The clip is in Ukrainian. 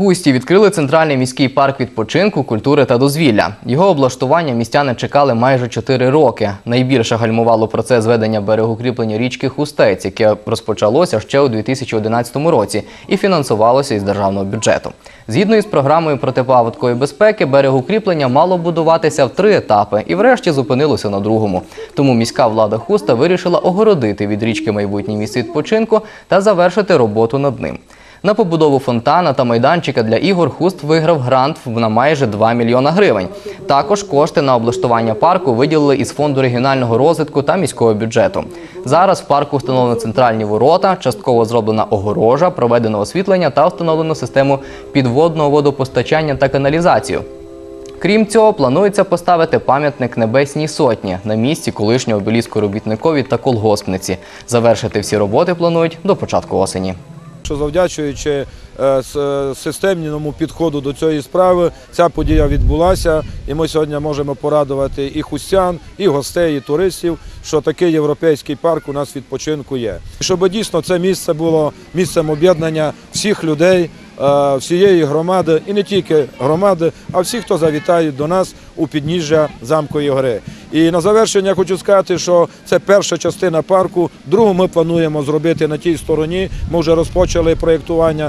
Хусті відкрили центральний міський парк відпочинку, культури та дозвілля. Його облаштування містяни чекали майже 4 роки. Найбільше гальмувало процес зведення берегокріплення річки Хустець, яке розпочалося ще у 2011 році і фінансувалося із державного бюджету. Згідно із програмою протипаводкової безпеки, берегокріплення мало будуватися в три етапи і врешті зупинилося на другому. Тому міська влада Хуста вирішила огородити від річки майбутнє місце відпочинку та завершити роботу над ним. На побудову фонтана та майданчика для ігор Хуст виграв грант на майже 2 мільйона гривень. Також кошти на облаштування парку виділили із фонду регіонального розвитку та міського бюджету. Зараз в парку встановлено центральні ворота, частково зроблена огорожа, проведено освітлення та встановлено систему підводного водопостачання та каналізацію. Крім цього, планується поставити пам'ятник Небесній Сотні на місці колишнього обеліску робітникові та колгоспниці. Завершити всі роботи планують до початку осені. Що завдячуючи е, е, системному підходу до цієї справи, ця подія відбулася, і ми сьогодні можемо порадувати і хустян, і гостей, і туристів, що такий європейський парк у нас відпочинку є. Щоб дійсно це місце було місцем об'єднання всіх людей, е, всієї громади, і не тільки громади, а всіх, хто завітають до нас у підніжжя замкової гори. І на завершення хочу сказати, що це перша частина парку. Другу ми плануємо зробити на тій стороні. Ми вже розпочали проєктування.